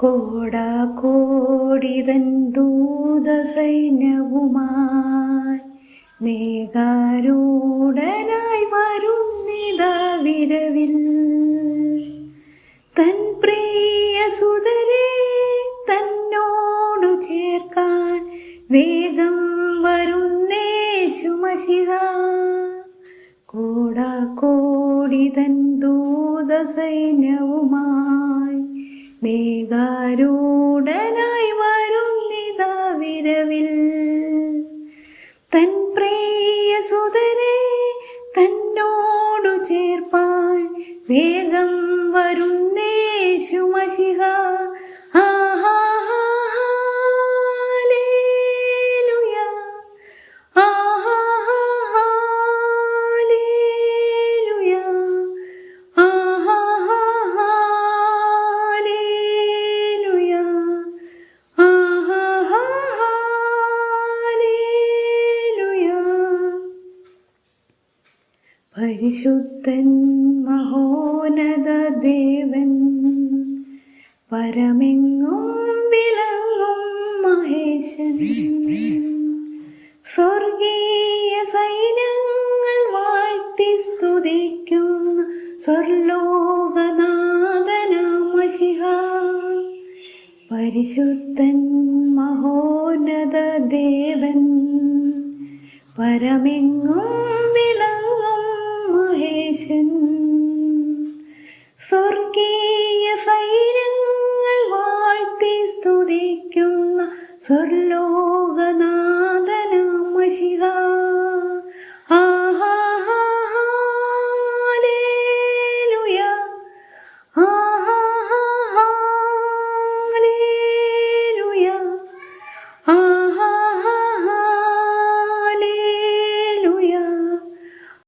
കോടാകോടിതൻ ദൂതസൈന്യവുമായി മേഘാരൂഢനായി വരുന്നിത വിരവിൽ. തൻ പ്രിയ സുതരെ തന്നോടു ചേർക്കാൻ വേഗം വരുന്നേശുമശിഹ കോടാകോടിതൻ ദൂതസൈന്യവുമായി മേഘാരൂഢനായി വരുന്നിതാ വിരവിൽ. തൻ പ്രിയ സുതരെ തന്നോടു ചേർപ്പാൻ വേഗം വരുന്നേശുമശിഹ പരിശുദ്ധൻ മഹോനത ദേവൻ പരമെങ്ങും വിളങ്ങും മഹേശൻ. സ്വർഗീയ സൈന്യങ്ങൾ വാഴ്ത്തി സ്തുതിക്കുന്ന സ്വർലോകനാഥനാമസിഹ പരിശുദ്ധൻ മഹോന്നത ദേവൻ പരമെങ്ങും വിളങ്ങും മഹേശൻ. സ്വർഗീയ സൈന്യങ്ങൾ വാഴ്ത്തി സ്തുതിക്കുന്ന സ്വർലോകനാഥനാമശിഹ